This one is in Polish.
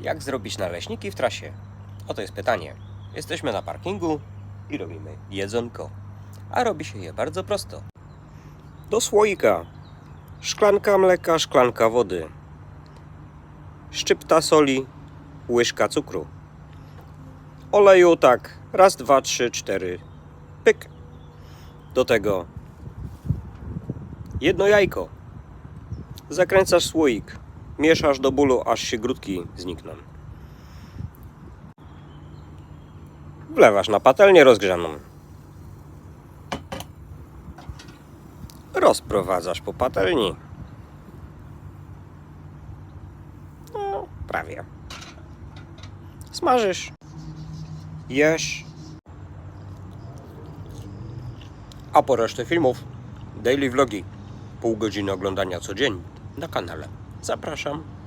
Jak zrobić naleśniki w trasie? Oto jest pytanie. Jesteśmy na parkingu i robimy jedzonko. A robi się je bardzo prosto. Do słoika szklanka mleka, szklanka wody, szczypta soli, łyżka cukru. Oleju tak, raz, dwa, trzy, cztery, pyk. Do tego jedno jajko. Zakręcasz słoik, mieszasz do bólu, aż się grudki znikną. Wlewasz na patelnię rozgrzaną. Rozprowadzasz po patelni. No, prawie. Smażysz. Jesz. A po resztę filmów, daily vlogi, pół godziny oglądania co dzień na kanale. Zapraszam.